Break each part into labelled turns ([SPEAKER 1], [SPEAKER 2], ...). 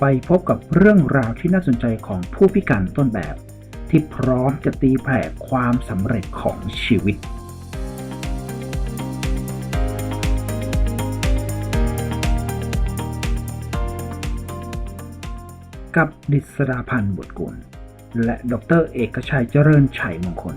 [SPEAKER 1] ไปพบกับเรื่องราวที่น่าสนใจของผู้พิการต้นแบบ ที่พร้อมจะตีแผ่ความสำเร็จของชีวิต กับดิษราพันธ์บุตรกุล และดรเอกชัยเจริญชัยมงคล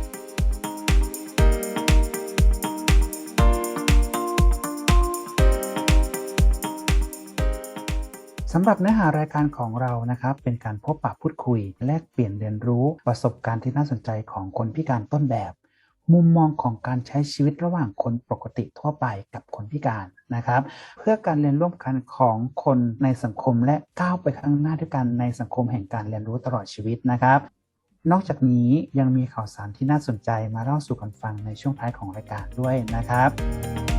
[SPEAKER 2] สำหรับเนื้อหารายการของเรานะครับ เป็นการพบปะพูดคุย แลกเปลี่ยนเรียนรู้ประสบการณ์ที่น่าสนใจของคนพิการต้นแบบ มุมมองของการใช้ชีวิตระหว่างคนปกติทั่วไปกับคนพิการนะครับ เพื่อการเรียนร่วมกันของคนในสังคมและก้าวไปข้างหน้าด้วยกันในสังคมแห่งการเรียนรู้ตลอดชีวิตนะครับ นอกจากนี้ยังมีข่าวสารที่น่าสนใจมาเล่าสู่กันฟังในช่วงท้ายของรายการด้วยนะครับ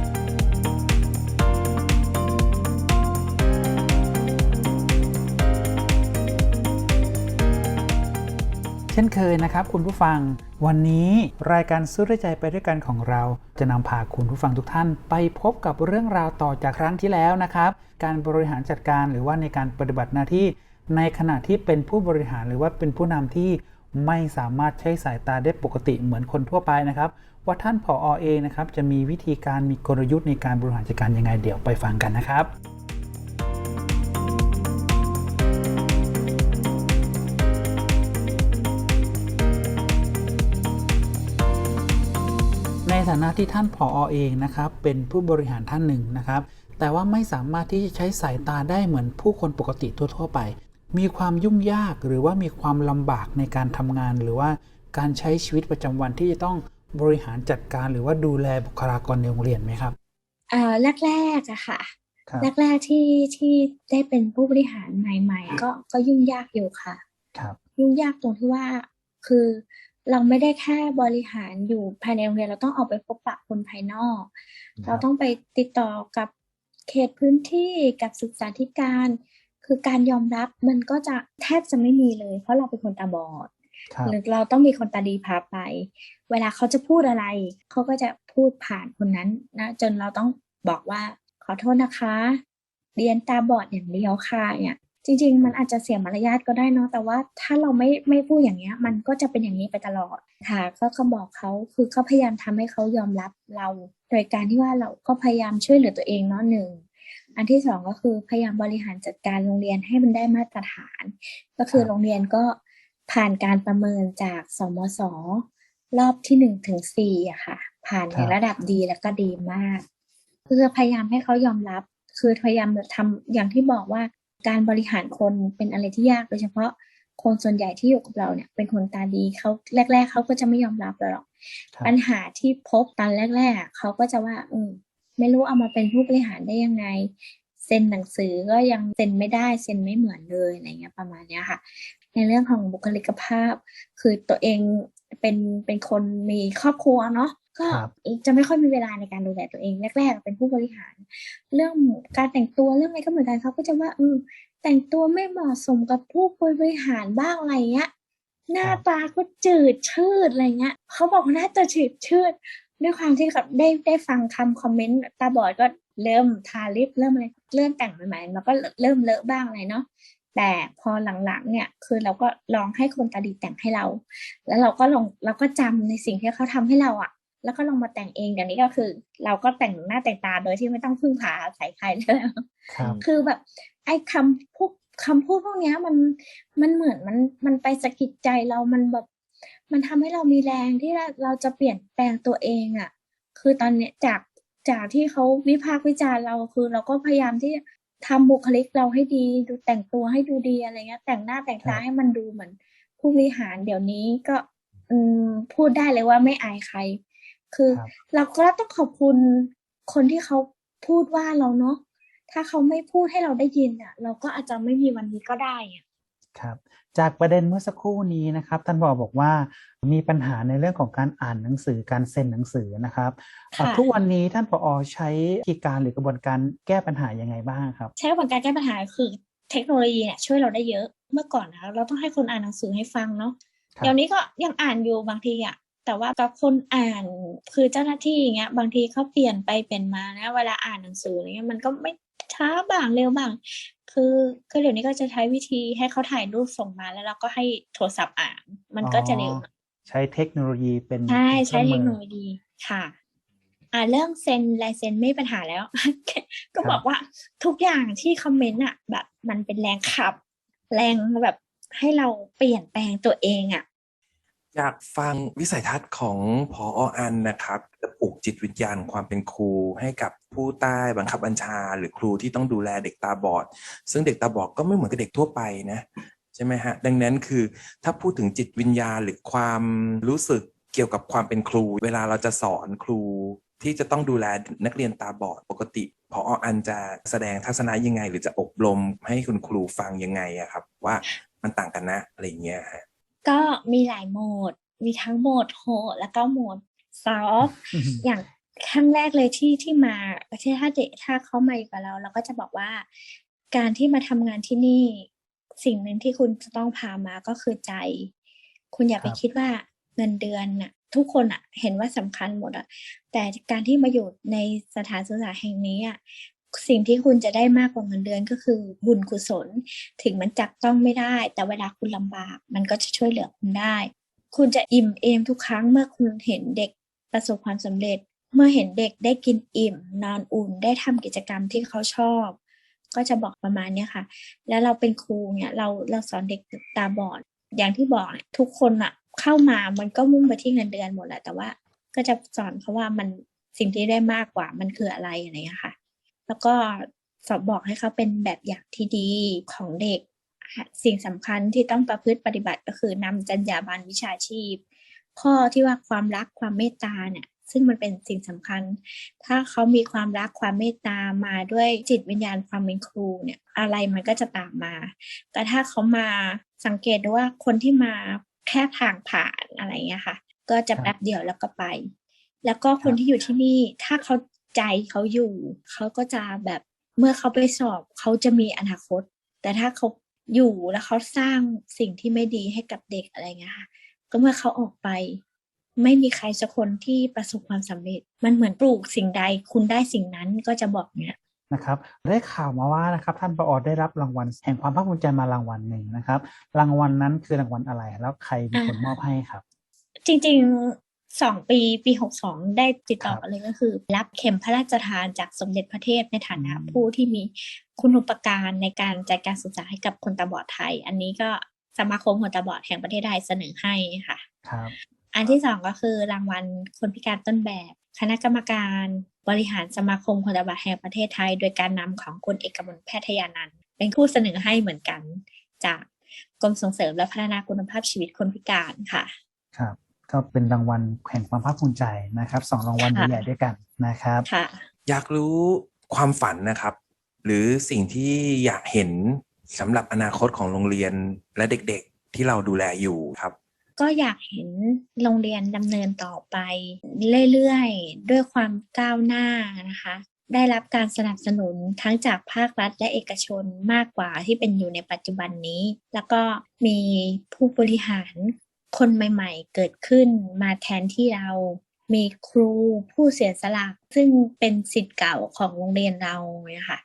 [SPEAKER 2] เช่นเคยนะครับคุณผู้ฟัง วันนี้รายการสู้ด้วยใจไปด้วยกันของเรา จะนำพาคุณผู้ฟังทุกท่าน ไปพบกับเรื่องราวต่อจากครั้งที่แล้วนะครับ การบริหารจัดการหรือว่าในการปฏิบัติหน้าที่ ในขณะที่เป็นผู้บริหารหรือว่าเป็นผู้นำที่ไม่สามารถใช้สายตาได้ปกติเหมือนคนทั่วไปนะครับ ว่าท่านผออเองนะครับจะมีวิธีการมีกลยุทธ์ในการบริหารจัดการยังไงเดี๋ยวไปฟังกันนะครับ ฐานะที่ท่านผอเองนะครับเป็นผู้บริหารท่านหนึ่งนะครับ แต่ว่าไม่สามารถที่จะใช้สายตาได้เหมือนผู้คนปกติทั่ว ๆ ไป มีความยุ่งยากหรือว่ามีความลำบากในการทำงาน หรือว่าการใช้ชีวิตประจำวันที่จะต้องบริหารจัดการหรือว่าดูแลบุคลากรในโรงเรียนไหมครับ
[SPEAKER 3] เอ่อแรกๆอะค่ะ
[SPEAKER 2] ครับ
[SPEAKER 3] แรกๆที่ที่ได้เป็นผู้บริหารใหม่ ๆ ก็ก็ยุ่งยากอยู่ค่ะ
[SPEAKER 2] ครับ
[SPEAKER 3] ยุ่งยากตรงที่ว่าคือ เราไม่ได้แค่บริหารอยู่ภายในโรงเรียนเราต้องออกไปพบปะคนภายนอก เราต้องไปติดต่อกับเขตพื้นที่กับศึกษาธิการ คือการยอมรับมันก็จะแทบจะไม่มีเลย เพราะเราเป็นคนตาบอด
[SPEAKER 2] ครับ
[SPEAKER 3] หรือเราต้องมีคนตาดีพาไป เวลาเขาจะพูดอะไร เขาก็จะพูดผ่านคนนั้นนะจนเราต้องบอกว่าขอโทษนะคะ เรียนตาบอดอย่างเดียวค่ะเนี่ย จริง ๆ มันอาจจะเสียมารยาทก็ได้เนาะแต่ว่าถ้าเราไม่ไม่พูดอย่างเงี้ย มันก็จะเป็นอย่างนี้ไปตลอดค่ะ ก็เขาบอกเขาคือเขาพยายามทำให้เขายอมรับเรา โดยการที่ว่าเราก็พยายามช่วยเหลือตัวเองเนาะหนึ่งอันที่สองก็คือพยายามบริหารจัดการโรงเรียนให้มันได้มาตรฐาน ก็คือ
[SPEAKER 2] ครับ
[SPEAKER 3] โรงเรียนก็ผ่านการประเมินจากสมศรอบที่หนึ่งถึงสี่อะค่ะ ผ่านในระดับดีแล้วก็ดีมาก เพื่อพยายามให้เขายอมรับ คือพยายามทำอย่างที่บอกว่า การบริหารคนเป็นอะไรที่ยากโดยเฉพาะคนส่วนใหญ่ที่อยู่กับเราเนี่ยเป็นคนตาดีเขาแรก ๆเขาก็จะไม่ยอมรับเราหรอก
[SPEAKER 2] ครับ
[SPEAKER 3] ปัญหาที่พบตอนแรกๆอะเขาก็จะว่าเออไม่รู้เอามาเป็นผู้บริหารได้ยังไง เซ็นหนังสือก็ยังเซ็นไม่ได้เซ็นไม่เหมือนเลยอะไรเงี้ยประมาณเนี้ยค่ะ ในเรื่องของบุคลิกภาพ คือตัวเองเป็นเป็นคนมีครอบครัวเนาะ ก็
[SPEAKER 2] ครับ
[SPEAKER 3] จะไม่ค่อยมีเวลาในการดูแลตัวเองแรกๆเป็นผู้บริหาร เรื่องการแต่งตัวเรื่องอะไรก็เหมือนกันเขาก็จะว่าเออแต่งตัวไม่เหมาะสมกับผู้บริหารบ้างอะไรเงี้ยหน้าตาก็จืดชืดอะไรเงี้ยเขาบอกว่าหน้าตาจืดชืดด้วยความที่แบบได้ได้ฟังคำคอมเมนต์ตาบอดก็เริ่มทาลิปเริ่มอะไรเริ่มแต่งใหม่ๆแล้วก็เริ่มเลอะบ้างอะไรเนาะแต่พอหลังๆเนี่ยคือเราก็ลองให้คนตาดีแต่งให้เรา แล้วเราก็ลองเราก็จำในสิ่งที่เขาทำให้เราอะ แล้วก็ลองมาแต่งเองอย่างนี้ก็คือ เราก็แต่งหน้าแต่งตาโดยที่ไม่ต้องพึ่งพาอาศัยใครแล้ว
[SPEAKER 2] ครับ
[SPEAKER 3] คือแบบ ไอ้คำพวกคำพูดพวกเนี้ยมันมันเหมือนมันมันไปสะกิดใจเรามันแบบ มันทำให้เรามีแรงที่เราเราจะเปลี่ยนแปลงตัวเองอะ่ะ คือตอนเนี้ยจากจากที่เขาวิพากษ์วิจารณ์เราคือเราก็พยายามที่จะทำบุคลิกเราให้ดีดูแต่งตัวให้ดูดีอะไรเงี้ยแต่งหน้าแต่งตา
[SPEAKER 2] ครับ
[SPEAKER 3] ให้มันดูเหมือน ผู้บริหารเดี๋ยวนี้ก็ อืมพูดได้เลยว่าไม่อายใคร คือ
[SPEAKER 2] ครับ
[SPEAKER 3] เราก็ต้องขอบคุณคนที่เขาพูดว่าเราเนาะถ้าเขาไม่พูดให้เราได้ยินอะ เราก็อาจจะไม่มีวันนี้ก็ได้อะ
[SPEAKER 2] ครับจากประเด็นเมื่อสักครู่นี้นะครับท่านบอกบอกว่ามีปัญหาในเรื่องของการอ่านหนังสือการเซ็นหนังสือนะครับ
[SPEAKER 3] ค่ะ
[SPEAKER 2] อะทุกวันนี้ท่านผอใช้วิธีการหรือกระบวนการแก้ปัญหายังไงบ้างครับ
[SPEAKER 3] ใช้กระบวนการแก้ปัญหาคือเทคโนโลยีเนี่ยช่วยเราได้เยอะเมื่อก่อนนะเราต้องให้คนอ่านหนังสือให้ฟังเนาะ
[SPEAKER 2] ครับ
[SPEAKER 3] เดี๋ยวนี้ก็ยังอ่านอยู่บางทีอะ แต่ว่ากับคนอ่านคือเจ้าหน้าที่อย่างเงี้ย บางทีเขาเปลี่ยนไปเปลี่ยนมานะ เวลาอ่านหนังสืออะไรเงี้ยมันก็ไม่ช้าบ้างเร็วบ้าง คือคือเดี๋ยวนี้ก็จะใช้วิธีให้เขาถ่ายรูปส่งมาแล้วเราก็ให้โทรศัพท์อ่าน มันก็จะเร็วหน่อย
[SPEAKER 2] ใช้เทคโนโลยีเป็น
[SPEAKER 3] ใช่
[SPEAKER 2] เป็น
[SPEAKER 3] ใช้
[SPEAKER 2] ค
[SPEAKER 3] เท
[SPEAKER 2] รื่
[SPEAKER 3] ค
[SPEAKER 2] อง
[SPEAKER 3] โน
[SPEAKER 2] มือ
[SPEAKER 3] โลยีค่ะ อ่าเรื่องเซ็นลายเซ็นไม่มีปัญหาแล้ว ก็
[SPEAKER 2] ครับ
[SPEAKER 3] บอกว่าทุกอย่างที่คอมเมนต์อะ แบบมันเป็นแรงขับ แรงแบบให้เราเปลี่ยนแปลงตัวเองอะ
[SPEAKER 4] อยากฟังวิสัยทัศน์ของพออันนะครับจะปลูกจิตวิญญาณความเป็นครูให้กับผู้ใต้บังคับบัญชา หรือครูที่ต้องดูแลเด็กตาบอด ซึ่งเด็กตาบอดก็ไม่เหมือนกับเด็กทั่วไปนะใช่ไหมฮะดังนั้นคือถ้าพูดถึงจิตวิญญาณหรือความรู้สึกเกี่ยวกับความเป็นครู เวลาเราจะสอนครูที่จะต้องดูแลนักเรียนตาบอดปกติพออันจะแสดงทัศนะยังไง หรือจะอบรมให้คุณครูฟังยังไงอะครับ ว่ามันต่างกันนะอะไรอย่างเงี้ยฮะ
[SPEAKER 3] ก็มีหลายโหมด มีทั้งโหมดโหดแล้วก็โหมดซอฟ
[SPEAKER 2] อืม
[SPEAKER 3] อย่างครั้งแรกเลยที่ที่มาที่ถ้าเด็กถ้าเขามาอยู่กับเรา เราก็จะบอกว่า การที่มาทำงานที่นี่ สิ่งหนึ่งที่คุณจะต้องพามาก็คือใจ คุณอย่าไป
[SPEAKER 2] ครับ
[SPEAKER 3] คิดว่าเงินเดือนน่ะ ทุกคนอะ เห็นว่าสำคัญหมดอะ แต่การที่มาอยู่ในสถานศึกษาแห่งนี้อะ สิ่งที่คุณจะได้มากกว่าเงินเดือนก็คือบุญกุศล ถึงมันจับต้องไม่ได้ แต่เวลาคุณลำบาก มันก็จะช่วยเหลือคุณได้ คุณจะอิ่มเอมทุกครั้งเมื่อคุณเห็นเด็กประสบความสำเร็จ เมื่อเห็นเด็กได้กินอิ่ม นอนอุ่นได้ทำกิจกรรมที่เขาชอบ ก็จะบอกประมาณนี้ค่ะ แล้วเราเป็นครูเนี่ยเราเราสอนเด็กตาบอด อย่างที่บอกทุกคนอะเข้ามามันก็มุ่งไปที่เงินเดือนหมดแหละแต่ว่า ก็จะสอนเขาว่ามันสิ่งที่ได้มากกว่ามันคืออะไรอะไรอย่างเงี้ยค่ะ แล้วก็สอนบอกให้เขาเป็นแบบอย่างที่ดีของเด็ก สิ่งสำคัญที่ต้องประพฤติปฏิบัติก็คือนำจรรยาบรรณวิชาชีพ ข้อที่ว่าความรักความเมตตาเนี่ยซึ่งมันเป็นสิ่งสำคัญ ถ้าเขามีความรักความเมตตามาด้วยจิตวิญญาณความเป็นครูเนี่ย อะไรมันก็จะตามมา แต่ถ้าเขามาสังเกตดูว่าคนที่มาแค่ทางผ่านอะไรเงี้ยค่ะ ก็จั
[SPEAKER 2] บ
[SPEAKER 3] แป๊บเดียวแล้วก็ไป แล้วก็คนที่อยู่ที่นี่ ถ้าเขา ใจเขาอยู่ เขาก็จะแบบเมื่อเขาไปสอบเขาจะมีอนาคต แต่ถ้าเขาอยู่แล้วเขาสร้างสิ่งที่ไม่ดีให้กับเด็กอะไรเงี้ยค่ะก็เมื่อเขาออกไป ไม่มีใครสักคนที่ประสบความสำเร็จ มันเหมือนปลูกสิ่งใดคุณได้สิ่งนั้นก็จะบอกเนี้ย
[SPEAKER 2] นะครับได้ข่าวมาว่านะครับท่านประออได้รับรางวัลแห่งความภาคภูมิใจมารางวัลหนึ่งนะครับ รางวัลนั้นคือรางวัลอะไร แล้วใครเป็นคนมอบให้ครับ
[SPEAKER 3] จริงๆ สองปีปีหกสองได้ติดต่อ
[SPEAKER 2] ครับ
[SPEAKER 3] กันเลยก็คือ รับเข็มพระราชทานจากสมเด็จพระเทพในฐานะ
[SPEAKER 2] อืม
[SPEAKER 3] ผู้ที่มีคุณูปการในการจัดการศึกษาให้กับคนตาบอดไทย อันนี้ก็สมาคมคนตาบอดแห่งประเทศไทยเสนอให้ค่ะ
[SPEAKER 2] ครับ
[SPEAKER 3] อันที่สองก็คือรางวัลคนพิการต้นแบบ คณะกรรมการบริหารสมาคมคนตาบอดแห่งประเทศไทย โดยการนำของคุณเอกมลแพทยานันท์เป็นผู้เสนอให้เหมือนกัน จากกรมส่งเสริมและพัฒนาคุณภาพชีวิตคนพิการค่ะ
[SPEAKER 2] ครับ ก็เป็นรางวัลแห่งความภาคภูมิใจนะครับสองรางวัล
[SPEAKER 3] ค่ะ
[SPEAKER 2] ใหญ่ๆด้วยกันนะครับ
[SPEAKER 3] ค่ะ
[SPEAKER 4] อยากรู้ความฝันนะครับ หรือสิ่งที่อยากเห็นสำหรับอนาคตของโรงเรียนและเด็กๆที่เราดูแลอยู่ครับ
[SPEAKER 3] ก็อยากเห็นโรงเรียนดำเนินต่อไป เรื่อยๆ ด้วยความก้าวหน้านะคะ ได้รับการสนับสนุนทั้งจากภาครัฐและเอกชนมากกว่าที่เป็นอยู่ในปัจจุบันนี้ แล้วก็มีผู้บริหาร คนใหม่ๆ เกิดขึ้นมาแทนที่เรา มีครูผู้เสียสละซึ่งเป็นสิทธิ์เก่าของโรงเรียนเราเนี่ยค่ะ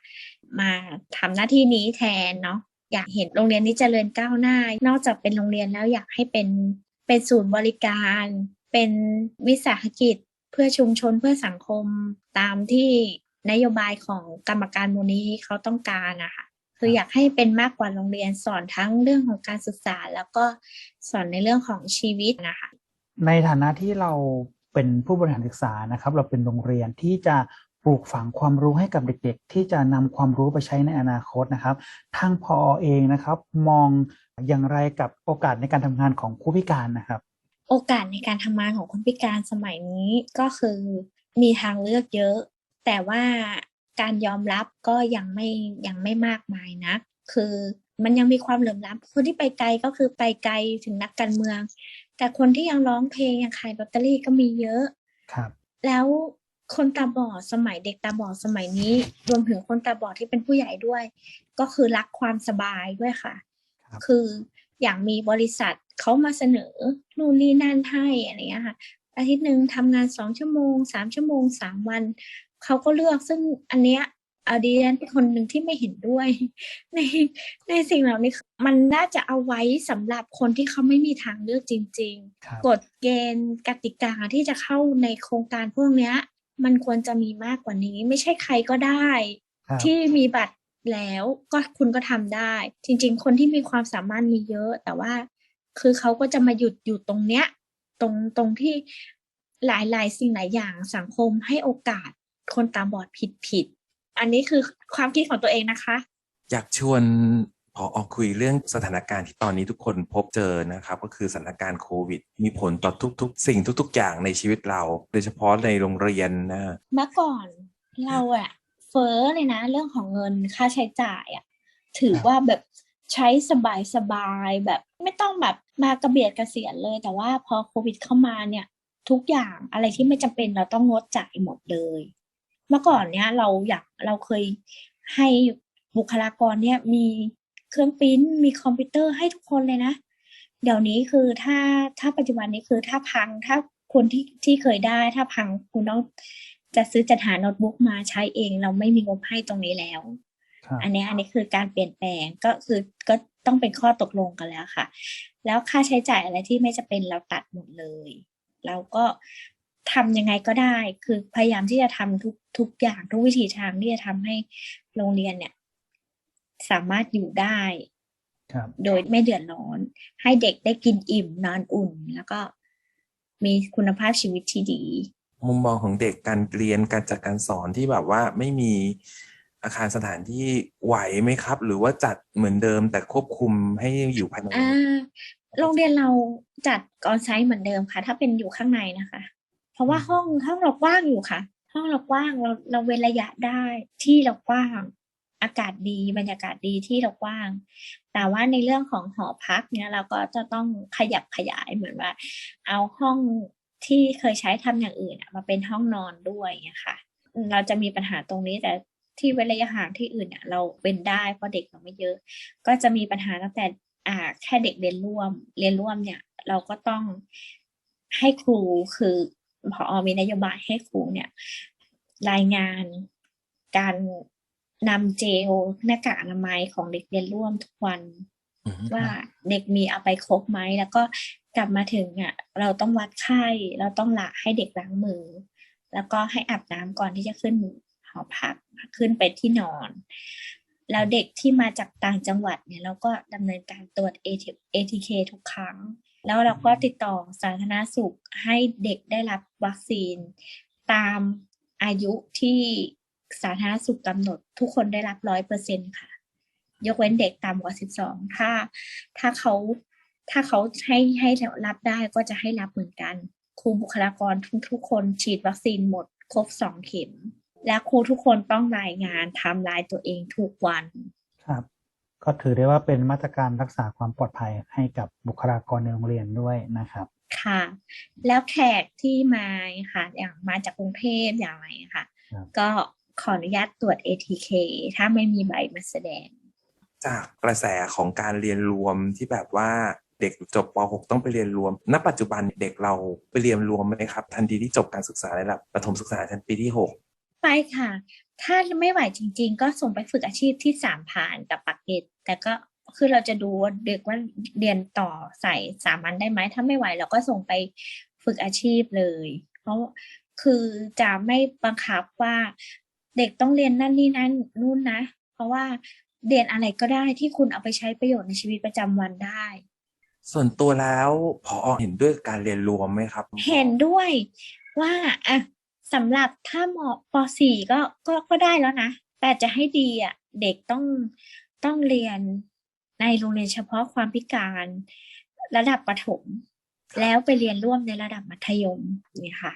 [SPEAKER 3] มาทำหน้าที่นี้แทนเนาะอยากเห็นโรงเรียนนี้เจริญก้าวหน้า นอกจากเป็นโรงเรียนแล้วอยากให้เป็นเป็นศูนย์บริการ เป็นวิสาหกิจเพื่อชุมชนเพื่อสังคมตามที่นโยบายของกรรมการมูลนิธิเขาต้องการนะคะคืออยากให้เป็นมากกว่าโรงเรียนสอนทั้งเรื่องของการศึกษา แล้วก็ สอนในเรื่องของชีวิตนะคะ
[SPEAKER 2] ในฐานะที่เราเป็นผู้บริหารศึกษานะครับ เราเป็นโรงเรียนที่จะปลูกฝังความรู้ให้กับเด็ก ๆ ที่จะนำความรู้ไปใช้ในอนาคตนะครับ ทางพอเองนะครับ มองอย่างไรกับโอกาสในการทำงานของผู้พิการนะครับ
[SPEAKER 3] โอกาสในการทำงานของคนพิการสมัยนี้ก็คือมีทางเลือกเยอะ แต่ว่าการยอมรับก็ยังไม่ยังไม่มากมายนะ คือ มันยังมีความเหลื่อมล้ำคนที่ไปไกลก็คือไปไกลถึงนักการเมือง แต่คนที่ยังร้องเพลงยังขายลอตเตอรี่ก็มีเยอะ
[SPEAKER 2] ครับ
[SPEAKER 3] แล้วคนตาบอดสมัยเด็กตาบอดสมัยนี้ รวมถึงคนตาบอดที่เป็นผู้ใหญ่ด้วย ก็คือรักความสบายด้วยค่ะ
[SPEAKER 2] ครับ
[SPEAKER 3] คืออย่างมีบริษัทเขามาเสนอนู่นนี่นั่นให้อะไรเงี้ยค่ะ อาทิตย์หนึ่งทำงานสองชั่วโมงสามชั่วโมงสามวันเขาก็เลือกซึ่งอันเนี้ย อดีแนเป็นคนหนึ่งที่ไม่เห็นด้วย ในในสิ่งเหล่านี้มันน่าจะเอาไว้สำหรับคนที่เขาไม่มีทางเลือกจริงๆ
[SPEAKER 2] ครับ
[SPEAKER 3] กฎเกณฑ์กติกาที่จะเข้าในโครงการพวกเนี้ย มันควรจะมีมากกว่านี้ ไม่ใช่ใครก็ได้
[SPEAKER 2] ครับ
[SPEAKER 3] ที่มีบัตรแล้วก็คุณก็ทำได้ จริง ๆ คนที่มีความสามารถมีเยอะ แต่ว่า คือเขาก็จะมาหยุดอยู่ตรงเนี้ย ตรงตรงที่หลายๆ สิ่งหลายอย่างสังคมให้โอกาสคนตาบอดผิดผิดๆ อันนี้คือความคิดของตัวเองนะคะ
[SPEAKER 4] อยากชวนพออคุยเรื่องสถานการณ์ที่ตอนนี้ทุกคนพบเจอนะครับ ก็คือสถานการณ์โควิด มีผลต่อทุก ๆ สิ่งทุก ๆ อย่างในชีวิตเรา โดยเฉพาะในโรงเรียนนะ
[SPEAKER 3] เมื่อก่อนเราอะเฟ้อเลยนะเรื่องของเงินค่าใช้จ่ายอะถือ
[SPEAKER 2] ครับ
[SPEAKER 3] ว่าแบบใช้สบายสบายๆแบบไม่ต้องแบบมากระเบียดกระเสียนเลย แต่ว่าพอโควิดเข้ามาเนี่ย ทุกอย่างอะไรที่ไม่จำเป็นเราต้องงดจ่ายหมดเลย เมื่อก่อนเนี่ยเราอยากเราเคยให้บุคลากรเนี่ยมีเครื่องปริ้นท์มีคอมพิวเตอร์ให้ทุกคนเลยนะ เดี๋ยวนี้คือถ้าถ้าปัจจุบันนี้คือถ้าพังถ้าคนที่ที่เคยได้ถ้าพังคุณต้องจะซื้อจัดหาโน้ตบุ๊กมาใช้เอง เราไม่มีงบให้ตรงนี้แล้ว
[SPEAKER 2] ครับ
[SPEAKER 3] อันนี้อันนี้คือการเปลี่ยนแปลงก็คือก็ต้องเป็นข้อตกลงกันแล้วค่ะ แล้วค่าใช้จ่ายอะไรที่ไม่จะเป็นเราตัดหมดเลย เราก็ ทำยังไงก็ได้ คือพยายามที่จะทำทุกทุกอย่างทุกวิถีทางที่จะทำให้โรงเรียนเนี่ย สามารถอยู่ได้
[SPEAKER 2] ครับ
[SPEAKER 3] โดยไม่เดือดร้อน ให้เด็กได้กินอิ่มนอนอุ่น แล้วก็มีคุณภาพชีวิตที่ดี
[SPEAKER 4] มุมมองของเด็กการเรียนการจัดการสอนที่แบบว่าไม่มีอาคารสถานที่ไหวไหมครับ หรือว่าจัดเหมือนเดิมแต่ควบคุมให้อยู่ภายใน
[SPEAKER 3] อ่าโรงเรียนเราจัดออนไซต์เหมือนเดิมค่ะ ถ้าเป็นอยู่ข้างในนะคะ เพราะว่าห้องห้องเรากว้างอยู่ค่ะ ห้องเรากว้างเราเราเว้นระยะได้ที่เรากว้าง อากาศดีบรรยากาศดีที่เรากว้าง แต่ว่าในเรื่องของหอพักเนี่ยเราก็จะต้องขยับขยายเหมือนว่า เอาห้องที่เคยใช้ทำอย่างอื่นอะมาเป็นห้องนอนด้วยอย่างเงี้ยค่ะอืมเราจะมีปัญหาตรงนี้แต่ที่เว้นระยะห่างที่อื่นเนี่ยเราเป็นได้เพราะเด็กเราไม่เยอะ ก็จะมีปัญหาตั้งแต่อ่าแค่เด็กเรียนร่วม เรียนร่วมเนี่ย เราก็ต้องให้ครูคือ พอมีนโยบายให้ครูเนี่ย รายงานการนำเจลหน้ากากอนามัยของเด็กเรียนร่วมทุกวัน
[SPEAKER 4] อืม
[SPEAKER 3] ว่าเด็กมีเอาไปครบไหม แล้วก็กลับมาถึงอะ เราต้องวัดไข้เราต้องละให้เด็กล้างมือ แล้วก็ให้อาบน้ำก่อนที่จะขึ้นหอพักขึ้นไปที่นอน แล้วเด็กที่มาจากต่างจังหวัดเนี่ย เราก็ดำเนินการตรวจ ATK ทุกครั้ง แล้วเราก็ติดต่อสาธารณสุขให้เด็กได้รับวัคซีน ตามอายุที่สาธารณสุขกำหนด ทุกคนได้รับร้อยเปอร์เซ็นค่ะ ยกเว้นเด็กต่ำกว่าสิบสองถ้าถ้าเขาถ้าเขาให้ให้รับได้ก็จะให้รับเหมือนกัน ครูบุคลากรทุกทุกคนฉีดวัคซีนหมดครบสองเข็ม และครูทุกคนต้องรายงานไทำลายตัวเองทุกวัน
[SPEAKER 2] ครับ ก็ถือได้ว่าเป็นมาตรการรักษาความปลอดภัยให้กับบุคลากรในโรงเรียนด้วยนะครับ
[SPEAKER 3] ค่ะ แล้วแขกที่มาค่ะ อย่างมาจากกรุงเทพอย่างไรค่ะ
[SPEAKER 2] ครับ
[SPEAKER 3] ก็ขออนุญาตตรวจ ATK ถ้าไม่มีใบมาแสดง
[SPEAKER 4] จากกระแสของการเรียนรวมที่แบบว่าเด็กจบป .6 ต้องไปเรียนรวม ณ ปัจจุบันเด็กเราไปเรียนรวมไหมครับ ทันทีที่จบการศึกษาระดับประถมศึกษาชั้นปีที่ 6
[SPEAKER 3] ไปค่ะ ถ้าไม่ไหวจริง ๆ ก็ส่งไปฝึกอาชีพที่สามผ่านกับปักเกตแต่ก็คือเราจะดูว่าเด็กว่าเรียนต่อใส่สามัญได้ไหมถ้าไม่ไหวเราก็ส่งไปฝึกอาชีพเลย เพราะคือจะไม่บังคับว่าเด็กต้องเรียนนั่นนี่นั่นนู่นนะ เพราะว่าเรียนอะไรก็ได้ที่คุณเอาไปใช้ประโยชน์ในชีวิตประจำวันได้
[SPEAKER 4] ส่วนตัวแล้วพอเห็นด้วยการเรียนรวมไหมครับ
[SPEAKER 3] เห็นด้วยว่าอะ สำหรับถ้ามป .4 ก็ก็ก็ได้แล้วนะ แต่จะให้ดีอะเด็กต้องต้องเรียนในโรงเรียนเฉพาะความพิการระดับประถม แล้วไปเรียนร่วมในระดับมัธยมเนี่ยค่ะ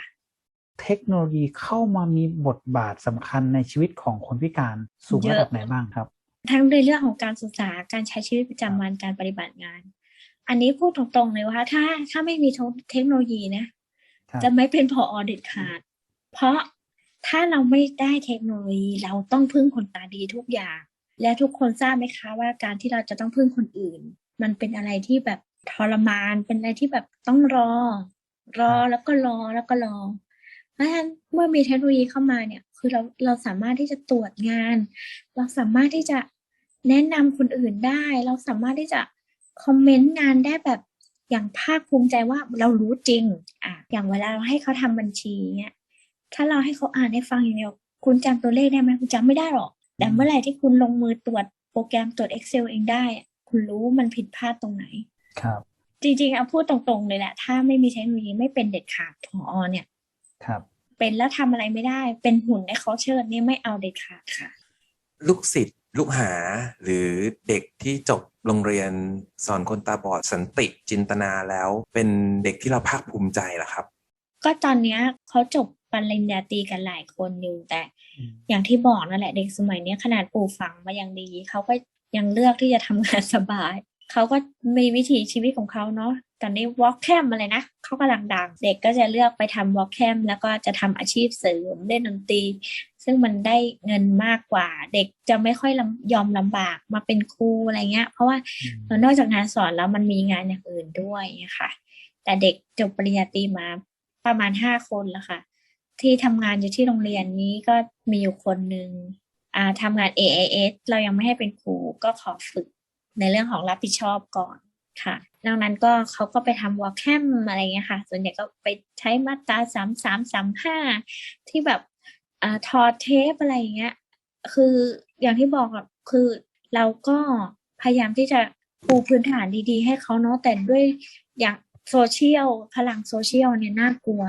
[SPEAKER 2] เทคโนโลยีเข้ามามีบทบาทสำคัญในชีวิตของคนพิการสูง
[SPEAKER 3] เยอะ
[SPEAKER 2] ระดับไหนบ้างครับ
[SPEAKER 3] ทั้งในเรื่องของการศึกษาการใช้ชีวิตประจำวันการปฏิบัติงาน อันนี้พูดตรงๆเลยว่าถ้าถ้าไม่มีเทคโนโลยีนะ
[SPEAKER 2] ครับ
[SPEAKER 3] จะไม่เป็นพอเด็ดขาด เพราะถ้าเราไม่ได้เทคโนโลยีเราต้องพึ่งคนตาดีทุกอย่าง และทุกคนทราบไหมคะว่าการที่เราจะต้องพึ่งคนอื่น มันเป็นอะไรที่แบบทรมานเป็นอะไรที่แบบต้องรอ รอแล้วก็รอแล้วก็รอ เพราะฉะนั้นเมื่อมีเทคโนโลยีเข้ามาเนี่ย คือเราเราสามารถที่จะตรวจงาน เราสามารถที่จะแนะนำคนอื่นได้ เราสามารถที่จะคอมเมนต์งานได้แบบอย่างภาคภูมิใจว่าเรารู้จริง อะ อย่างเวลาเราให้เขาทำบัญชีเนี่ย ถ้าเราให้เขาอ่านให้ฟังอย่างเดียว คุณจำตัวเลขได้ไหมคุณจำไม่ได้หรอก แต่เมื่อไหร่ที่คุณลงมือตรวจโปรแกรมตรวจ Excel เองได้อะคุณรู้ว่ามันผิดพลาดตรงไหน
[SPEAKER 2] ครับ
[SPEAKER 3] จริงๆเอาพูดตรงๆเลยแหละ ถ้าไม่มีเทคโนโลยีไม่เป็นเด็ดขาดพอเนี่ย
[SPEAKER 2] ครับ
[SPEAKER 3] เป็นแล้วทำอะไรไม่ได้ เป็นหุ่นในเขาเชิดนี่ไม่เอาเด็ดขาดค่ะ
[SPEAKER 4] ลูกศิษย์ลูกหาหรือเด็กที่จบโรงเรียนสอนคนตาบอดสันติจินตนาแล้ว เป็นเด็กที่เราภาคภูมิใจล่ะครับ
[SPEAKER 3] ก็ตอนเนี้ยเขาจบ ปริญญาตรีกันหลายคนอยู่แต่
[SPEAKER 2] อืม
[SPEAKER 3] อย่างที่บอกนั่นแหละเด็กสมัยเนี้ยขนาดปลูกฝังมาอย่างดีเขาก็ยังเลือกที่จะทำงานสบายเขาก็มีวิถีชีวิตของเขาเนาะตอนนี้ walk cam อะไรนะเขากำลังดังเด็กก็จะเลือกไปทำ walk cam แล้วก็จะทำอาชีพเสริมเล่นดนตรี ซึ่งมันได้เงินมากกว่า เด็กจะไม่ค่อยลำยอมลำบากมาเป็นครูอะไรเงี้ย เพราะว่าเออนอกจากงานสอนแล้วมันมีงานอย่างอื่นด้วยนะคะแต่เด็กจบปริญญาตรีมาประมาณห้าคนแล้วค่ะ ที่ทำงานอยู่ที่โรงเรียนนี้ก็มีอยู่คนหนึ่งทำงาน AIS เรายังไม่ให้เป็นครูก็ขอฝึกในเรื่องของรับผิดชอบก่อนค่ะนอกนั้นก็เขาก็ไปทำวอลแคมอะไรเงี้ยค่ะ ส่วนใหญ่ก็ไปใช้มาตราสามสามสามห้าที่แบบอทอเทปอะไรเงี้ย คืออย่างที่บอกอะคือเราก็พยายามที่จะปูพื้นฐานดีๆ ให้เขาเนาะแต่ด้วยอย่างโซเชียลพลังโซเชียลเนี่ยน่ากลัว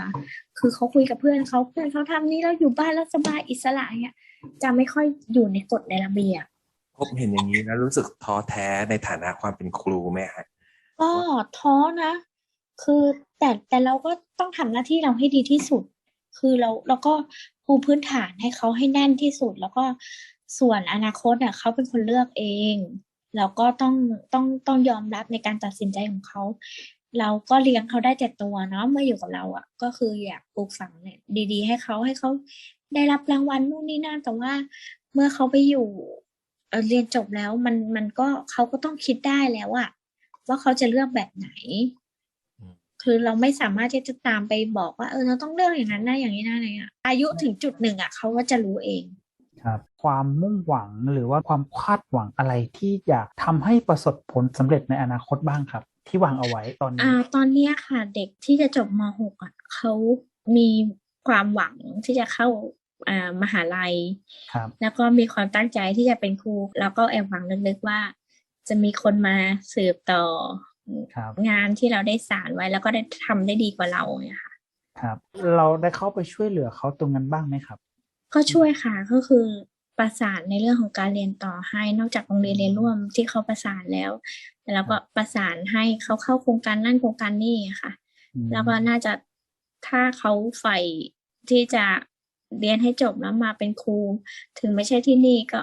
[SPEAKER 3] คือเขาคุยกับเพื่อนเขาเพื่อนเขาทำนี้แล้วอยู่บ้านแล้วสบายอิสระเนี่ยจะไม่ค่อยอยู่ในกฎในระเบียบ
[SPEAKER 4] พบเห็นอย่างนี้แล้วรู้สึกท้อแท้ในฐานะความเป็นครูไหมฮะ
[SPEAKER 3] ก็ท้อนะ คือแต่แต่เราก็ต้องทำหน้าที่เราให้ดีที่สุด คือเราเราก็ปูพื้นฐานให้เขาให้แน่นที่สุด แล้วก็ส่วนอนาคตอะเขาเป็นคนเลือกเองเราก็ต้องต้องต้องยอมรับในการตัดสินใจของเขา เราก็เลี้ยงเขาได้แต่ตัวเนาะเมื่ออยู่กับเราอะ ก็คืออยากปลูกฝังเนี่ย ดี ๆ ให้เขาให้เขาได้รับรางวัลนู่นนี่นั่นแต่ว่าเมื่อเขาไปอยู่เรียนจบแล้วมันมันก็เขาก็ต้องคิดได้แล้วอะว่าเขาจะเลือกแบบไหน คือเราไม่สามารถที่จะตามไปบอกว่าเออเราต้องเลือกอย่างนั้นนะอย่างนี้นะอะไรเงี้ยอายุถึงจุดหนึ่งอะเขาก็จะรู้เอง
[SPEAKER 2] ครับความมุ่งหวังหรือว่าความคาดหวังอะไรที่อยากทำให้ประสบผลสำเร็จในอนาคตบ้างครับ ที่วางเอาไว้ตอนนี้
[SPEAKER 3] อ่าตอนเนี้ยค่ะ เด็กที่จะจบม .6 อะเขามีความหวังที่จะเข้าอ่ามหาลัย
[SPEAKER 2] ครับ
[SPEAKER 3] แล้วก็มีความตั้งใจที่จะเป็นครู แล้วก็แอบหวังลึกๆว่า จะมีคนมาสืบต่อ
[SPEAKER 2] ครับ
[SPEAKER 3] งานที่เราได้สารไว้ แล้วก็ได้ทำได้ดีกว่าเราเนี่ยค่ะ
[SPEAKER 2] ครับ เราได้เข้าไปช่วยเหลือเขาตรงนั้นบ้างไหมครับ
[SPEAKER 3] ก็ช่วยค่ะก็คือ ประสานในเรื่องของการเรียนต่อให้ นอกจากโรงเรียนเรียนร่วมที่เขาประสานแล้วแล้วก็ประสานให้เขาเข้าโครงการนั่นโครงการนี่ค่ะ
[SPEAKER 2] อืม
[SPEAKER 3] แล้วก็น่าจะถ้าเขาใฝ่ที่จะเรียนให้จบแล้วมาเป็นครู ถึงไม่ใช่ที่นี่ก็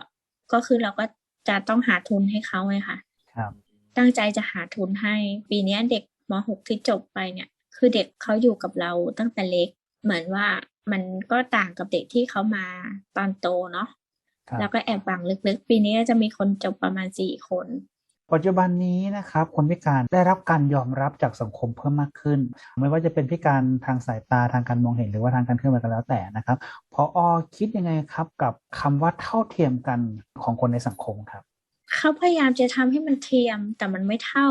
[SPEAKER 3] ก็คือเราก็จะต้องหาทุนให้เขาไงค่ะ
[SPEAKER 2] ครับ
[SPEAKER 3] ตั้งใจจะหาทุนให้ ปีเนี้ยเด็กม .6 ที่จบไปเนี่ย คือเด็กเขาอยู่กับเราตั้งแต่เล็ก เหมือนว่ามันก็ต่างกับเด็กที่เขามาตอนโตเนาะ
[SPEAKER 2] ครับ
[SPEAKER 3] แล้วก็แอบหวังลึกๆ ปีนี้จะมีคนจบประมาณสี่คน
[SPEAKER 2] ปัจจุบันนี้นะครับคนพิการได้รับการยอมรับจากสังคมเพิ่มมากขึ้น ไม่ว่าจะเป็นพิการทางสายตาทางการมองเห็นหรือว่าทางการเคลื่อนไหวก็แล้วแต่นะครับพออคิดยังไงครับกับคำว่าเท่าเทียมกันของคนในสังคมครับ
[SPEAKER 3] เขาพยายามจะทำให้มันเทียมแต่มันไม่เท่า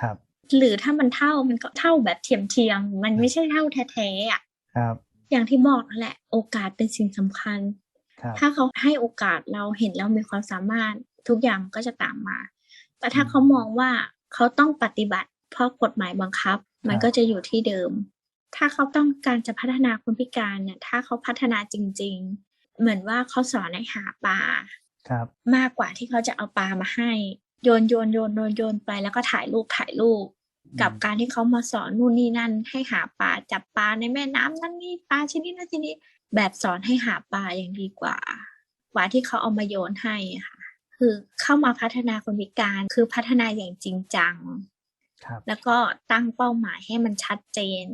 [SPEAKER 2] ครับ
[SPEAKER 3] หรือถ้ามันเท่ามันก็เท่าแบบเทียมเทียมๆมันไม่ใช่เท่าแท้ๆอะ
[SPEAKER 2] ครับ
[SPEAKER 3] อย่างที่บอกนั่นแหละ โอกาสเป็นสิ่งสำคัญ
[SPEAKER 2] ครับ
[SPEAKER 3] ถ้าเขาให้โอกาสเราเห็นเรามีความสามารถทุกอย่างมันก็จะตามมา แต่ถ้าเขามองว่าเขาต้องปฏิบัติ เพราะกฎหมายบังคับ มันก็จะอยู่ที่เดิม ถ้าเขาต้องการจะพัฒนาคนพิการเนี่ย ถ้าเขาพัฒนาจริง ๆ เหมือนว่าเขาสอนให้หาปลา
[SPEAKER 2] ครับ
[SPEAKER 3] มากกว่าที่เขาจะเอาปลามาให้ โยนโยนโยนโยนโยนไปแล้วก็ถ่ายรูปถ่ายรูปกับการที่เขามาสอนนู่นนี่นั่นให้หาปลาจับปลาในแม่น้ำนั่นนี่ปลาชนิดนั้นชนิด แบบสอนให้หาปลาอย่างดีกว่า กว่าที่เขาเอามาโยนให้อะค่ะ คือเข้ามาพัฒนาคนพิการคือพัฒนาอย่างจริงจัง
[SPEAKER 2] ครับ
[SPEAKER 3] แล้วก็ตั้งเป้าหมายให้มันชัดเจน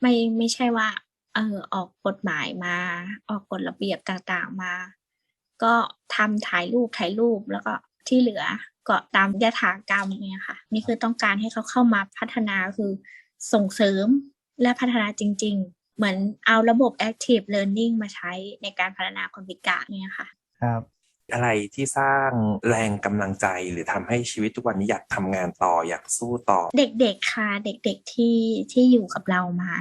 [SPEAKER 3] ไม่ไม่ใช่ว่า เออออกกฎหมายมา ออกกฎระเบียบต่างๆมา ก็ทำถ่ายรูปถ่ายรูปแล้วก็ที่เหลือก็ตามยถากรรมเนี่ยค่ะ นี่คือต้องการให้เขาเข้ามาพัฒนาคือส่งเสริมและพัฒนาจริง ๆ เหมือนเอาระบบ active learning มาใช้ในการพัฒนาคนพิการเนี่ยค่ะ
[SPEAKER 2] ครับ
[SPEAKER 4] อะไรที่สร้างแรงกำลังใจหรือทำให้ชีวิตทุกวันนี้อยากทำงานต่ออยากสู้ต่อ
[SPEAKER 3] เด็กๆค่ะ เด็กๆที่ที่อยู่กับเรามา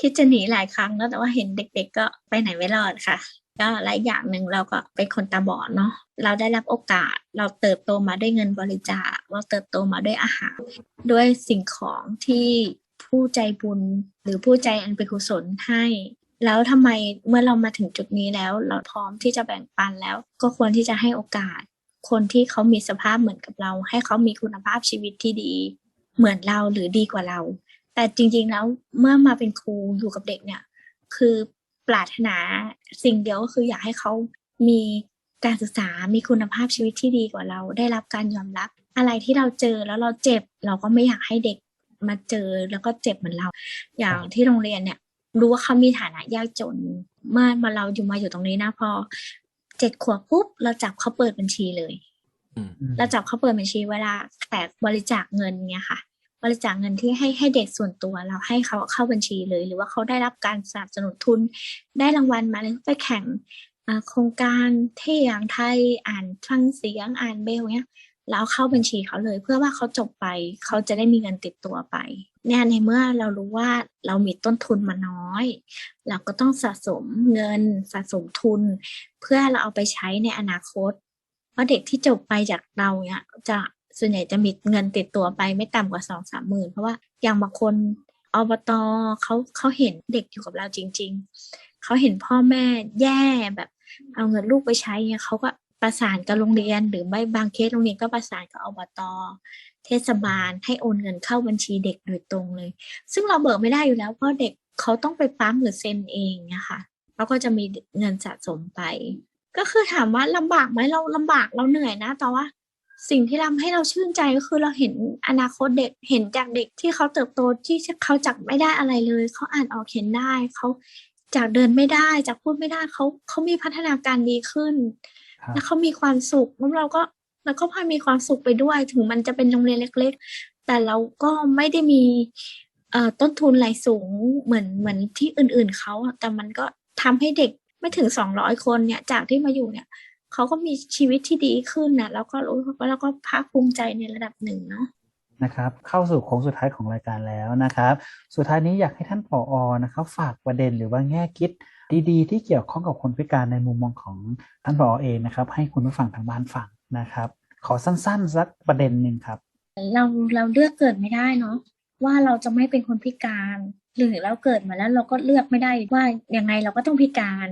[SPEAKER 3] คิดจะหนีหลายครั้งแล้วแต่ว่าเห็นเด็ก ๆ ก็ไปไหนไม่รอดค่ะก็หลายอย่างหนึ่งเราก็เป็นคนตาบอดเนาะเราได้รับโอกาสเราเติบโตมาด้วยเงินบริจาค เราเติบโตมาด้วยอาหาร ด้วยสิ่งของที่ ผู้ใจบุญ หรือผู้ใจอันเป็นกุศลให้ แล้วทำไมเมื่อเรามาถึงจุดนี้แล้ว เราพร้อมที่จะแบ่งปันแล้ว ก็ควรที่จะให้โอกาส คนที่เขามีสภาพเหมือนกับเรา ให้เขามีคุณภาพชีวิตที่ดี เหมือนเราหรือดีกว่าเรา แต่จริงๆแล้วเมื่อมาเป็นครูอยู่กับเด็กเนี่ย คือปรารถนาสิ่งเดียวก็คืออยากให้เขามีการศึกษา มีคุณภาพชีวิตที่ดีกว่าเรา ได้รับการยอมรับ อะไรที่เราเจอแล้วเราเจ็บ เราก็ไม่อยากให้เด็ก มาเจอแล้วก็เจ็บเหมือนเรา อย่างที่โรงเรียนเนี่ย รู้ว่าเขามีฐานะยากจนเมื่อมาเราอยู่มาอยู่ตรงนี้นะพอเจ็ดขวบปุ๊บเราจับเขาเปิดบัญชีเลย
[SPEAKER 4] อืม
[SPEAKER 3] เราจับเขาเปิดบัญชีเวลาแขกบริจาคเงินเนี่ยค่ะ บริจาคเงินที่ให้ให้เด็กส่วนตัวเราให้เขาเข้าบัญชีเลย หรือว่าเขาได้รับการสนับสนุนทุน ได้รางวัลมาเลยไปแข่งอ่าโครงการเที่ยงไทยอ่านฟังเสียงอ่านเบลเนี้ย เราเอาเข้าบัญชีเขาเลย เพื่อว่าเขาจบไปเขาจะได้มีเงินติดตัวไปเนี่ยในเมื่อเรารู้ว่าเรามีต้นทุนมาน้อย เราก็ต้องสะสมเงินสะสมทุน เพื่อเราเอาไปใช้ในอนาคต เพราะเด็กที่จบไปจากเราเนี่ยจะส่วนใหญ่จะมีเงินติดตัวไปไม่ต่ำกว่าสองสามหมื่นเพราะว่าอย่างบางคนอบตเขาเขาเห็นเด็กอยู่กับเราจริง ๆเขาเห็นพ่อแม่แย่แบบ เอาเงินลูกไปใช้เนี่ยเขาก็ ประสานกับโรงเรียน หรือไม่บางเคสโรงเรียนก็ประสานกับอบตเทศบาลให้โอนเงินเข้าบัญชีเด็กโดยตรงเลย ซึ่งเราเบิกไม่ได้อยู่แล้วเพราะเด็กเขาต้องไปปั๊มหรือเซ็นเองนี่ยค่ะเขาก็จะมีเงินสะสมไป ก็คือถามว่าลำบากไหมเราลำบากเราเหนื่อยนะแต่ว่าสิ่งที่ทำให้เราชื่นใจก็คือเราเห็นอนาคตเด็กเห็นจากเด็กที่เขาเติบโตที่เขาจากไม่ได้อะไรเลย เขาอ่านออกเขียนได้เขาจากเดินไม่ได้จากพูดไม่ได้เขาเขามีพัฒนาการดีขึ้น แล้วเขามีความสุขแล้วเราก็เราก็พามีความสุขไปด้วย ถึงมันจะเป็นโรงเรียนเล็ก ๆ แต่เราก็ไม่ได้มีเอ่อต้นทุนรายสูงเหมือนเหมือนที่อื่น ๆเขาอะแต่มันก็ทำให้เด็กไม่ถึงสองร้อยคนเนี่ยจากที่มาอยู่เนี่ยเขาก็มีชีวิตที่ดีขึ้นนะแล้วก็รู้แล้วก็ภาคภูมิใจในระดับหนึ่งเนาะ
[SPEAKER 2] นะครับเข้าสู่โค้งสุดท้ายของรายการแล้วนะครับ สุดท้ายนี้อยากให้ท่านผอนะครับ ฝากประเด็นหรือว่าแง่คิด ดีๆ ที่เกี่ยวข้องกับคนพิการในมุมมองของท่านผอเองนะครับ ให้คุณผู้ฟังทางบ้านฟังนะครับ ขอสั้นๆสักประเด็นหนึ่งครับ
[SPEAKER 3] เราเราเลือกเกิดไม่ได้เนาะว่าเราจะไม่เป็นคนพิการ หรือเราเกิดมาแล้วเราก็เลือกไม่ได้ว่ายังไงเราก็ต้องพิการ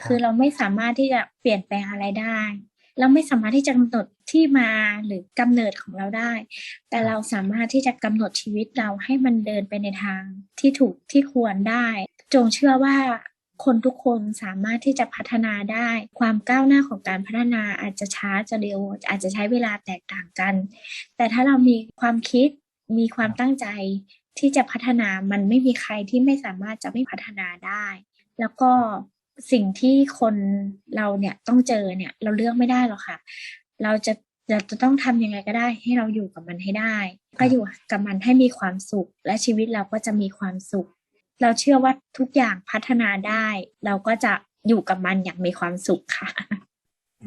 [SPEAKER 2] ครับ
[SPEAKER 3] คือเราไม่สามารถที่จะเปลี่ยนแปลงอะไรได้เราไม่สามารถที่จะกำหนดที่มาหรือกำเนิดของเราได้ แต่เราสามารถที่จะกำหนดชีวิตเราให้มันเดินไปในทางที่ถูกที่ควรได้ จงเชื่อว่า คนทุกคนสามารถที่จะพัฒนาได้ ความก้าวหน้าของการพัฒนาอาจจะช้าจะเร็ว อาจจะใช้เวลาแตกต่างกัน แต่ถ้าเรามีความคิดมีความตั้งใจที่จะพัฒนามันไม่มีใครที่ไม่สามารถจะไม่พัฒนาได้ แล้วก็สิ่งที่คนเราเนี่ยต้องเจอเนี่ยเราเลือกไม่ได้หรอกค่ะ เราจะเราจะต้องทำยังไงก็ได้ให้เราอยู่กับมันให้ได้ ก็อยู่กับมันให้มีความสุข และชีวิตเราก็จะมีความสุข เราเชื่อว่าทุกอย่างพัฒนาได้ เราก็จะอยู่กับมันอย่างมีความสุขค่ะ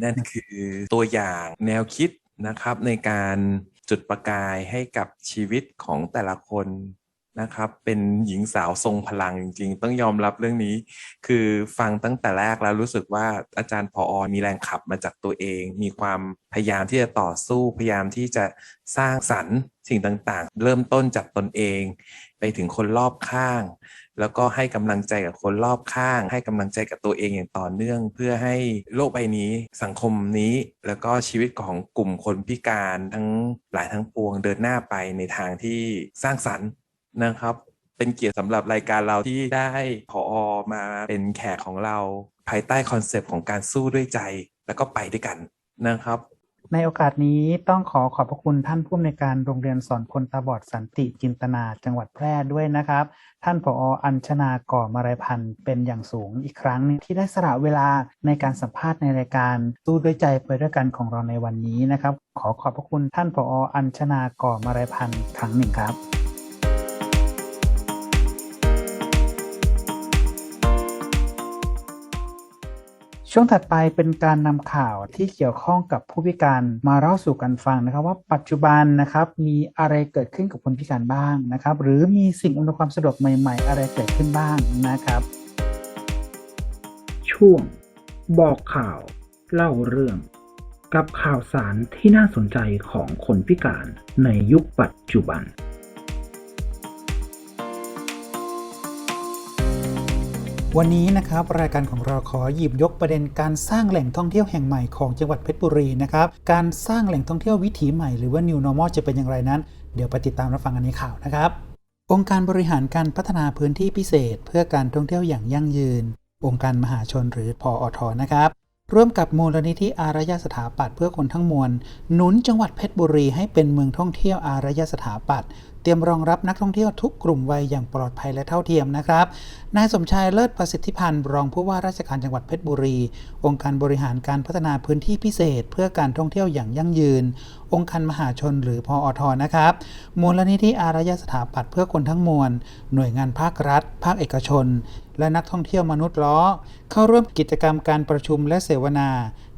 [SPEAKER 4] นั่นคือตัวอย่างแนวคิดนะครับในการจุดประกายให้กับชีวิตของแต่ละคน นะครับ เป็นหญิงสาวทรงพลังจริง ๆ ต้องยอมรับเรื่องนี้ คือฟังตั้งแต่แรกแล้วรู้สึกว่าอาจารย์พออมีแรงขับมาจากตัวเอง มีความพยายามที่จะต่อสู้พยายามที่จะสร้างสรรค์สิ่งต่างๆ เริ่มต้นจากตนเอง ไปถึงคนรอบข้าง แล้วก็ให้กำลังใจกับคนรอบข้าง ให้กำลังใจกับตัวเองอย่างต่อเนื่อง เพื่อให้โลกใบนี้สังคมนี้ แล้วก็ชีวิตของกลุ่มคนพิการทั้งหลายทั้งปวงเดินหน้าไปในทางที่สร้างสรรค์ นะครับ เป็นเกียรติสำหรับรายการเราที่ได้ผอมาเป็นแขกของเราภายใต้คอนเซปต์ของการสู้ด้วยใจแล้วก็ไปด้วยกันนะครับ
[SPEAKER 2] ในโอกาสนี้ต้องขอขอบพระคุณท่านผู้อำนวยการโรงเรียนสอนคนตาบอดสันติจินตนาจังหวัดแพร่ด้วยนะครับ ท่านผออัญชนาก่อมาลัยพันธ์เป็นอย่างสูงอีกครั้งหนึงที่ได้สละเวลาในการสัมภาษณ์ในรายการสู้ด้วยใจไปด้วยกันของเราในวันนี้นะครับ ขอขอบพระคุณท่านผออัญชนาก่อมาลัยพันธ์ครั้งหนึ่งครับ ช่วงถัดไปเป็นการนำข่าวที่เกี่ยวข้องกับผู้พิการมาเล่าสู่กันฟังนะครับ ว่าปัจจุบันนะครับมีอะไรเกิดขึ้นกับคนพิการบ้างนะครับ หรือมีสิ่งอำนวยความสะดวกใหม่ ๆ อะไรเกิดขึ้นบ้างนะครับ
[SPEAKER 1] ช่วง บอกข่าว เล่าเรื่อง กับข่าวสารที่น่าสนใจของคนพิการในยุคปัจจุบัน
[SPEAKER 2] วันนี้นะครับรายการของเราขอหยิบยกประเด็นการสร้างแหล่งท่องเที่ยวแห่งใหม่ของจังหวัดเพชรบุรีนะครับการสร้างแหล่งท่องเที่ยววิถีใหม่หรือว่า New Normal จะเป็นอย่างไรนั้น เดี๋ยวไปติดตามรับฟังกันในข่าวนะครับ องค์การบริหารการพัฒนาพื้นที่พิเศษ เพื่อการท่องเที่ยวอย่างยั่งยืน องค์การมหาชนหรือพออทนะครับร่วมกับมูลนิธิอารยสถาปัตย์เพื่อคนทั้งมวลหนุนจังหวัดเพชรบุรีให้เป็นเมืองท่องเที่ยวอารยสถาปัตย์เตรียมรองรับนักท่องเที่ยวทุกกลุ่มวัยอย่างปลอดภัยและเท่าเทียมนะครับ นายสมชายเลิศประสิทธิพันธ์รองผู้ว่าราชการจังหวัดเพชรบุรี องค์การบริหารการพัฒนาพื้นที่พิเศษ เพื่อการท่องเที่ยวอย่างยั่งยืน องค์การมหาชนหรือพออทนะครับ มูลนิธิอารยสถาปัตย์เพื่อคนทั้งมวล หน่วยงานภาครัฐ ภาคเอกชน และนักท่องเที่ยวมนุษย์ล้อ เข้าร่วมกิจกรรมการประชุมและเสวนา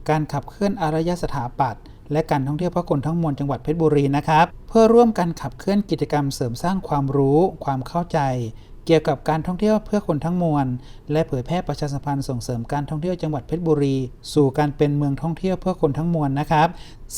[SPEAKER 2] การขับเคลื่อนอารยสถาปัตย์ และการท่องเที่ยวเพื่อคนทั้งมวลจังหวัดเพชรบุรีนะครับ เพื่อร่วมกันขับเคลื่อนกิจกรรมเสริมสร้างความรู้ ความเข้าใจ เกี่ยวกับการท่องเที่ยวเพื่อคนทั้งมวล และเผยแพร่ประชาสัมพันธ์ส่งเสริมการท่องเที่ยวจังหวัดเพชรบุรี สู่การเป็นเมืองท่องเที่ยวเพื่อคนทั้งมวลนะครับ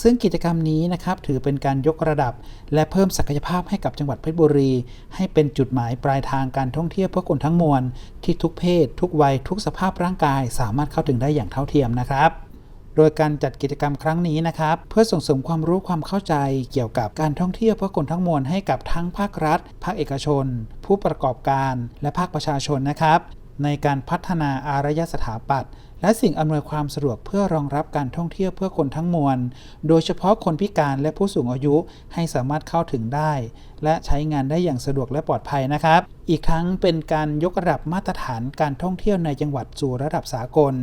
[SPEAKER 2] ซึ่งกิจกรรมนี้นะครับถือเป็นการยกระดับ และเพิ่มศักยภาพให้กับจังหวัดเพชรบุรี ให้เป็นจุดหมายปลายทางการท่องเที่ยวเพื่อคนทั้งมวล ที่ทุกเพศ ทุกวัย ทุกสภาพร่างกาย สามารถเข้าถึงได้อย่างเท่าเทียมนะครับ โดยการจัดกิจกรรมครั้งนี้นะครับ เพื่อส่งเสริมความรู้ความเข้าใจเกี่ยวกับการท่องเที่ยวเพื่อคนทั้งมวลให้กับทั้งภาครัฐ ภาคเอกชน ผู้ประกอบการและภาคประชาชนนะครับ ในการพัฒนาอารยสถาปัตย์และสิ่งอำนวยความสะดวกเพื่อรองรับการท่องเที่ยวเพื่อคนทั้งมวล โดยเฉพาะคนพิการและผู้สูงอายุให้สามารถเข้าถึงได้ และใช้งานได้อย่างสะดวกและปลอดภัยนะครับ อีกทั้งเป็นการยกระดับมาตรฐานการท่องเที่ยวในจังหวัดสู่ระดับสากล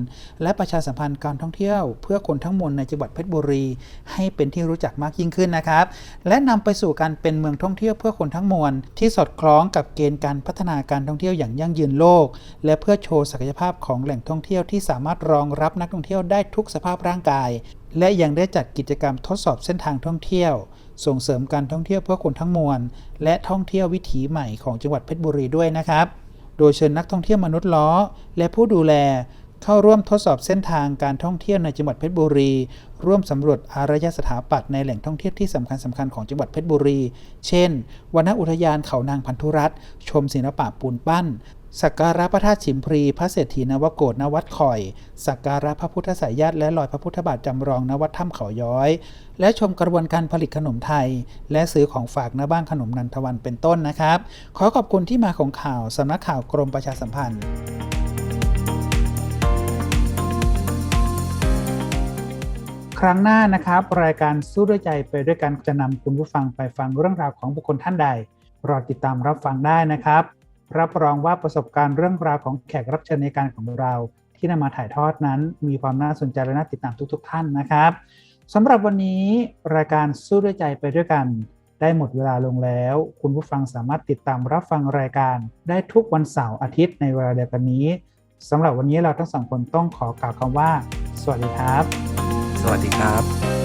[SPEAKER 2] และประชาสัมพันธ์การท่องเที่ยว เพื่อคนทั้งมวลในจังหวัดเพชรบุรี ให้เป็นที่รู้จักมากยิ่งขึ้นนะครับ และนำไปสู่การเป็นเมืองท่องเที่ยวเพื่อคนทั้งมวลที่สอดคล้องกับเกณฑ์การพัฒนาการท่องเที่ยวอย่างยั่งยืนโลก และเพื่อโชว์ศักยภาพของแหล่งท่องเที่ยวที่สามารถรองรับนักท่องเที่ยวได้ทุกสภาพร่างกาย และยังได้จัดกิจกรรมทดสอบเส้นทางท่องเที่ยว ส่งเสริมการท่องเที่ยวเพื่อคนทั้งมวล และท่องเที่ยววิถีใหม่ของจังหวัดเพชรบุรีด้วยนะครับ โดยเชิญนักท่องเที่ยวมนุษย์ล้อ และผู้ดูแลเข้าร่วมทดสอบเส้นทางการท่องเที่ยวในจังหวัดเพชรบุรี ร่วมสำรวจอารยสถาปัตย์ในแหล่งท่องเที่ยวที่สำคัญสคัญๆของจังหวัดเพชรบุรี เช่น วนอุทยานเขานางพันธุรัตน์ชมศิลปะปูนปั้น สักการะพระธาตุฉิมพลีพระเศรษฐีนวโกฏณวัดข่อย สักการะพระพุทธสายญาติและรอยพระพุทธบาทจำลองณวัดถ้ำเขาย้อย และชมกระบวนการผลิตขนมไทย และซื้อของฝากณบ้านขนมนันทวันเป็นต้นนะครับ ขอขอบคุณที่มาของข่าวสำนักข่าวกรมประชาสัมพันธ์ครั้งหน้านะครับ รายการสู้ด้วยใจไปด้วยกันจะนำคุณผู้ฟังไปฟังเรื่องราวของบุคคลท่านใด รอติดตามรับฟังได้นะครับ รับรองว่าประสบการณ์เรื่องราวของแขกรับเชิญในการของเรา ที่นำมาถ่ายทอดนั้น มีความน่าสนใจและน่าติดตามทุก ๆ ท่านนะครับสำหรับวันนี้รายการสู้ด้วยใจไปด้วยกัน ได้หมดเวลาลงแล้ว คุณผู้ฟังสามารถติดตามรับฟังรายการ ได้ทุกวันเสาร์อาทิตย์ในเวลาเดียวกันนี้สำหรับวันนี้เราทั้งสองคนต้องขอกล่าวคำว่า สวัสดีครับ
[SPEAKER 4] สวัสดีครับ